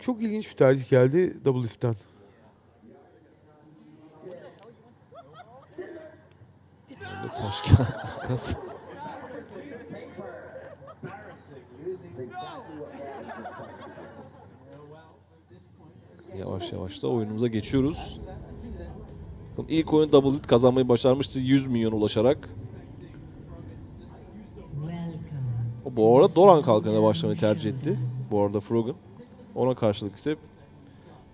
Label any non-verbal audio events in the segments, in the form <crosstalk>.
Çok ilginç bir tercih geldi Lift'ten. Böyle taş kağıt makas. Yavaş yavaş da oyunumuza geçiyoruz. Bakın İlk oyun double hit kazanmayı başarmıştı 100 milyon ulaşarak. O bu arada Doran kalkanına başlamayı tercih etti. Bu arada Frog'un. Ona karşılık ise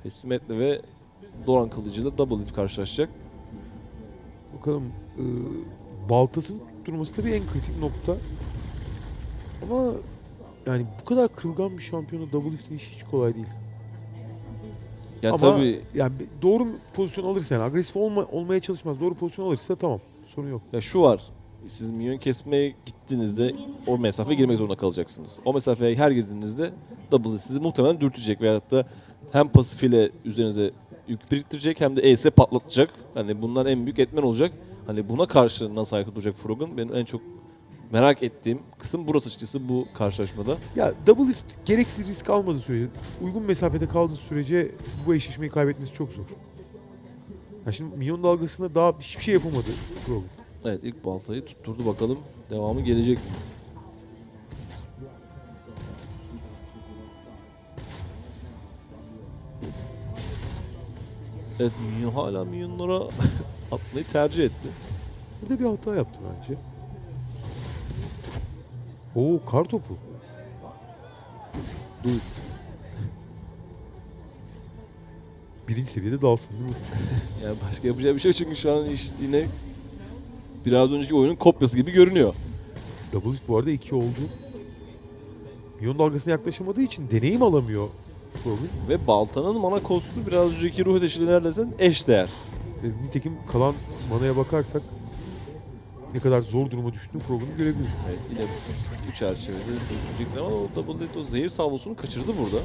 Pesimet'le ve Doran kılıcıyla double hit karşılaşacak. Bakalım e, baltasının tutturması tabii en kritik nokta. Ama yani bu kadar kırılgan bir şampiyonu Double Lift'in işi hiç kolay değil. Yani Ama tabii yani doğru pozisyon alırsa yani agresif olma, olmaya çalışmaz. Doğru pozisyon alırsa tamam. Sorun yok. Ya şu var. Siz minyon kesmeye gittiğinizde o mesafe girmek zorunda kalacaksınız. O mesafeye her girdiğinizde double sizi muhtemelen dürtecek veyahut da hem pasif ile üzerinize yük biriktirecek hem de ace ile patlatacak. Hani bunlar en büyük etmen olacak. Hani buna karşı nasıl ayakta duracak Frog'un benim en çok merak ettiğim kısım burası açıkçası bu karşılaşmada. Ya Double Lift gereksiz risk almadığı sürece, uygun mesafede kaldığı sürece bu eşleşmeyi kaybetmesi çok zor. Ya şimdi milyon dalgasında daha hiçbir şey yapamadı Frog. Evet ilk baltayı tutturdu bakalım devamı gelecek mi? Evet minyon hala minyonlara <laughs> atmayı tercih etti. Burada bir hata yaptı bence. Oo kar topu. Dur. Birinci seviyede dalsın değil mi? <laughs> Yani başka yapacağı bir şey yok çünkü şu an iş yine biraz önceki oyunun kopyası gibi görünüyor. Double Lift bu arada 2 oldu. Milyon dalgasına yaklaşamadığı için deneyim alamıyor Frog'un. Ve baltanın mana kostu biraz önceki ruh ateşiyle neredeyse eş değer. E, Nitekim kalan manaya bakarsak ne kadar zor duruma düştüğünü Frog'un görebiliriz. Evet yine bu çerçevede dökülecekler ama o Double Dead o zehir salvosunu kaçırdı burada.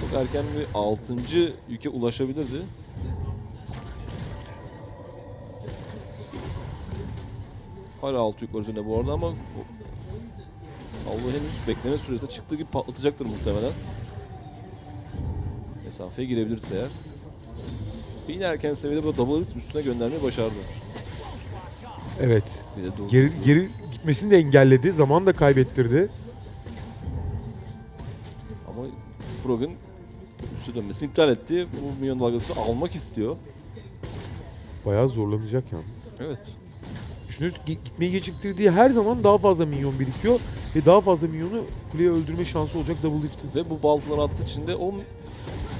Çok erken bir 6. yüke ulaşabilirdi. Hala 6 yük var üzerinde bu arada ama salvo henüz bekleme süresinde çıktığı gibi patlatacaktır muhtemelen. Mesafeye girebilirse eğer. Yine erken seviyede bu Double Dead üstüne göndermeyi başardı. Evet. Geri, geri gitmesini de engelledi. Zaman da kaybettirdi. Ama Frog'un üstü dönmesini iptal etti. Bu milyon dalgasını almak istiyor. Bayağı zorlanacak yalnız. Evet. Düşünüyoruz ki gitmeyi geciktirdiği her zaman daha fazla minyon birikiyor. Ve daha fazla minyonu kuleye öldürme şansı olacak Double Lift'in. Ve bu baltaları attığı için de o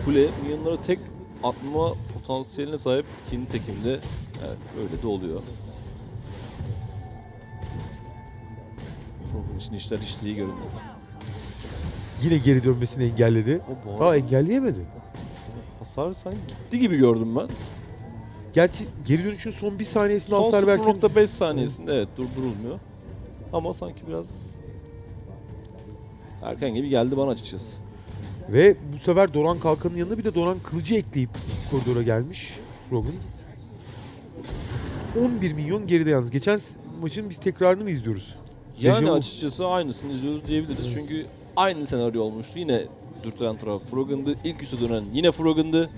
kule milyonlara tek atma potansiyeline sahip ikinci tekimde. Evet öyle de oluyor. Frog'un için işler hiç iyi görünüyor. Yine geri dönmesini engelledi. O bu engelleyemedi. hasar sanki gitti gibi gördüm ben. Gerçi geri dönüşün son bir saniyesinde Son hasar versen 0.5 saniyesinde evet durdurulmuyor. Ama sanki biraz erken gibi geldi bana açıkçası. Ve bu sefer Doran Kalkan'ın yanına bir de Doran Kılıcı ekleyip koridora gelmiş Frog'un. 11 milyon geride yalnız. Geçen maçın biz tekrarını mı izliyoruz? Yani Dejavu. açıkçası aynısını izliyoruz diyebiliriz. Çünkü aynı senaryo olmuştu. Yine dürtülen taraf Froggen'dı. İlk üste dönen yine Froggen'dı.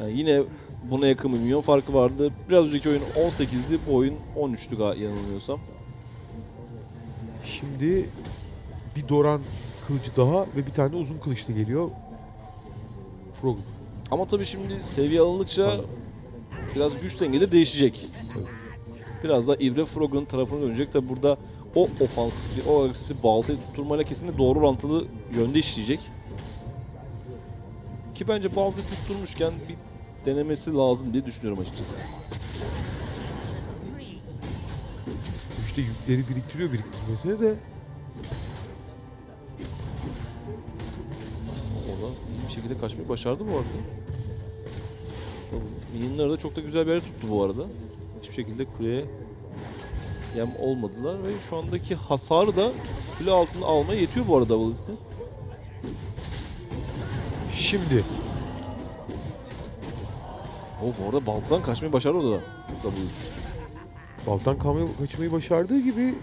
Yani yine buna yakın bir milyon farkı vardı. Biraz önceki oyun 18'di. Bu oyun 13'tü galiba yanılmıyorsam. Şimdi bir Doran kılıcı daha ve bir tane de uzun kılıçlı geliyor. Frog'un. Ama tabii şimdi seviye alındıkça biraz güç dengeleri değişecek. Biraz da İbre Froggen'ın tarafına dönecek. Tabi burada o ofansif, o agresif baltayı tutturmayla kesinlikle doğru orantılı yönde işleyecek. Ki bence baltayı tutturmuşken bir denemesi lazım diye düşünüyorum açıkçası. İşte yükleri biriktiriyor biriktirmesine de Orada iyi bir şekilde kaçmayı başardı bu arada. Minyonları da çok da güzel bir yere tuttu bu arada. Hiçbir şekilde kuleye yem olmadılar ve şu andaki hasarı da kule altında almaya yetiyor bu arada Double şimdi O bu arada baltadan kaçmayı başardı o da East. Baltan kalmayı kaçmayı başardığı gibi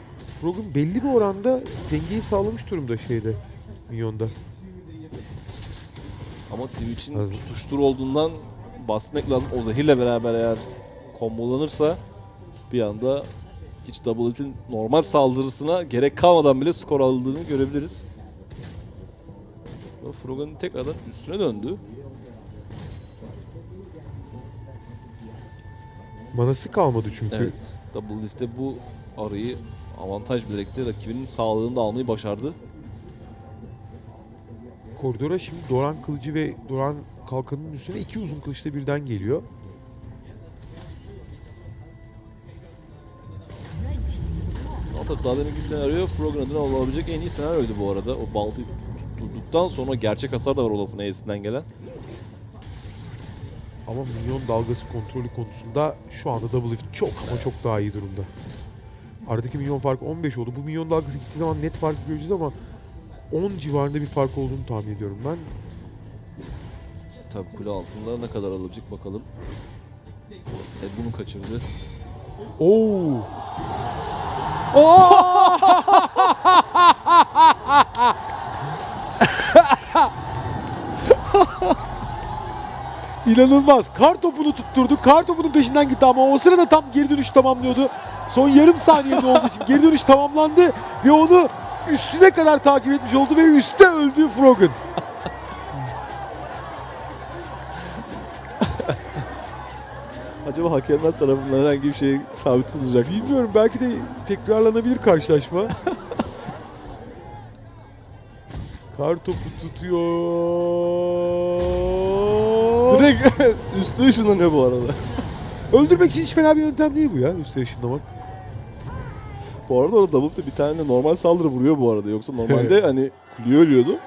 Frog'un belli bir oranda dengeyi sağlamış durumda şeyde Minyon'da. Ama Twitch'in Hazır. tutuştur olduğundan bahsetmek lazım. O zehirle beraber eğer kombolanırsa bir anda hiç Double Hit'in normal saldırısına gerek kalmadan bile skor aldığını görebiliriz. Frog'un tekrardan üstüne döndü. Manası kalmadı çünkü. Evet. Double Lift'te bu arayı avantaj bilerek de rakibinin sağlığını da almayı başardı. Koridora şimdi Doran kılıcı ve Doran kalkanının üstüne iki uzun kılıçla birden geliyor. Tabii daha deminki senaryo Frog'un adına olabilecek en iyi senaryoydu bu arada. O baltayı tutturduktan sonra gerçek hasar da var Olaf'ın E'sinden gelen. Ama milyon dalgası kontrolü konusunda şu anda Double Lift çok ama çok daha iyi durumda. Aradaki milyon farkı 15 oldu. Bu milyon dalgası gittiği zaman net farkı göreceğiz ama 10 civarında bir fark olduğunu tahmin ediyorum ben. Tabii kule altında ne kadar alabilecek bakalım. Evet bunu kaçırdı. Oo! <laughs> <laughs> <laughs> İnanılmaz. Kar topunu tutturdu. Kar topunun peşinden gitti ama o sırada tam geri dönüş tamamlıyordu. Son yarım saniyede olduğu için geri dönüş tamamlandı ve onu üstüne kadar takip etmiş oldu ve üstte öldü Froggen. <laughs> Acaba hakemler tarafından herhangi bir şey tabi tutulacak mı? Bilmiyorum belki de tekrarlanabilir karşılaşma. <laughs> Kar topu tutuyor. Direkt <laughs> üstü ışınlanıyor bu arada. <laughs> Öldürmek için hiç fena bir yöntem değil bu ya üste ışınlamak. Bu arada orada Double bir tane normal saldırı vuruyor bu arada. Yoksa normalde <laughs> hani kuleye ölüyordu.